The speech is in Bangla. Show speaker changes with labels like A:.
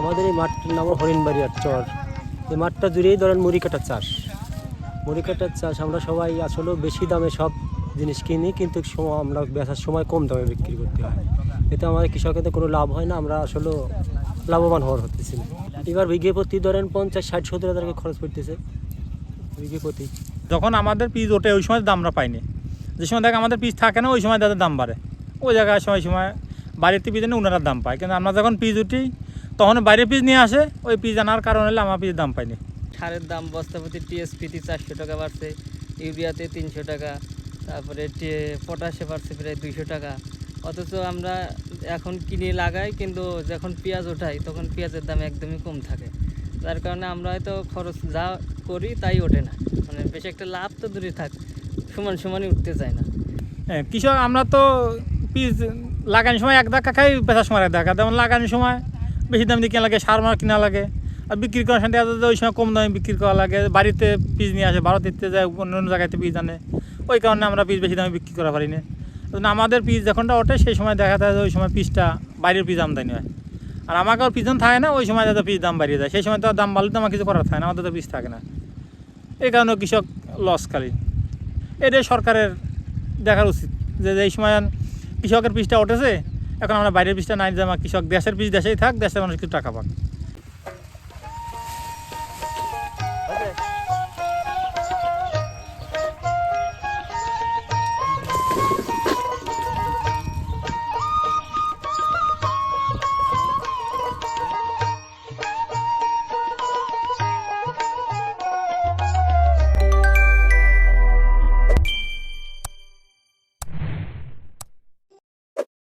A: আমাদের এই মাঠটির নাম হরিণবাড়িয়ার চর। এই মাঠটা জুড়েই ধরেন মুড়ি কাটার চাষ। মুড়ি কাটার চাষ আমরা সবাই আসলে বেশি দামে সব জিনিস কিনি, কিন্তু আমরা বেচার সময় কম দামে বিক্রি করতে হয়। এতে আমাদের কৃষকের কোনো লাভ হয় না, আমরা আসলে লাভবান হওয়ার হতেছি না। এবার বিঘে প্রতি ধরেন পঞ্চাশ, ষাট, সত্তর হাজার খরচ পড়তেছে। বিঘে প্রতি।
B: যখন আমাদের পিস ওঠে, ওই সময় দামটা পাইনি যে সময় দেখ আমাদের পিস থাকে না, ওই সময় তাদের দাম বাড়ে। ওই জায়গায় সময় সময় বাড়িতে পিস এনে ওনারা দাম পায়। কিন্তু আমরা যখন পিস উঠি তখন বাইরে পিস নিয়ে আসে ওই পিস আনার কারণে হলে আমার পিস দাম পাইনি।
C: সারের দাম বস্তা বস্তাপতি টিএসপিতে চারশো টাকা বাড়ছে ইউরিয়াতে তিনশো টাকা তারপরে পটাশে বাড়ছে প্রায় দুইশো টাকা। অথচ আমরা এখন কিনে লাগাই কিন্তু যখন পেঁয়াজ ওঠাই তখন পেঁয়াজের দাম একদমই কম থাকে। যার কারণে আমরা হয়তো খরচ যা করি তাই ওঠে না। মানে বেশি একটা লাভ তো দূরে থাক সমান সমানই উঠতে চায় না।
B: হ্যাঁ কৃষক আমরা তো পিস লাগানোর সময় এক ধাক্কা খাই বেচার সময় এক ধাক্কা। যেমন লাগানোর সময় বেশি দাম দিয়ে কেনা লাগে, সার মার কিনা লাগে। আর বিক্রি করার সময় ওই সময় কম দামে বিক্রি করা লাগে। বাড়িতে পিস নিয়ে আসে ভারতীতে যায়, অন্য অন্য জায়গাতে পিস আনে। ওই কারণে আমরা পিস বেশি দামে বিক্রি করা পারি না আমাদের পিস যখনটা ওঠে, সেই সময় দেখা যায় ওই সময় পিসটা বাইরের পিস আমদানি হয়। আর আমাকে আর পিছন থাকে না, ওই সময় যাতে পিস দাম বাড়িয়ে যায় সেই সময় তো দাম বাড়লে তো আমার কিছু করার থাকে না, আমাদের তো পিস থাকে না। এই কারণে কৃষক লস খালি। এটাই সরকারের দেখার উচিত যে এই সময় কৃষকের পিসটা উঠেছে এখন আমরা বাইরের পিসটা নাই যে আমার কৃষক দেশের পিস দেশেই থাক, দেশের মানুষ কিছু টাকা পাক।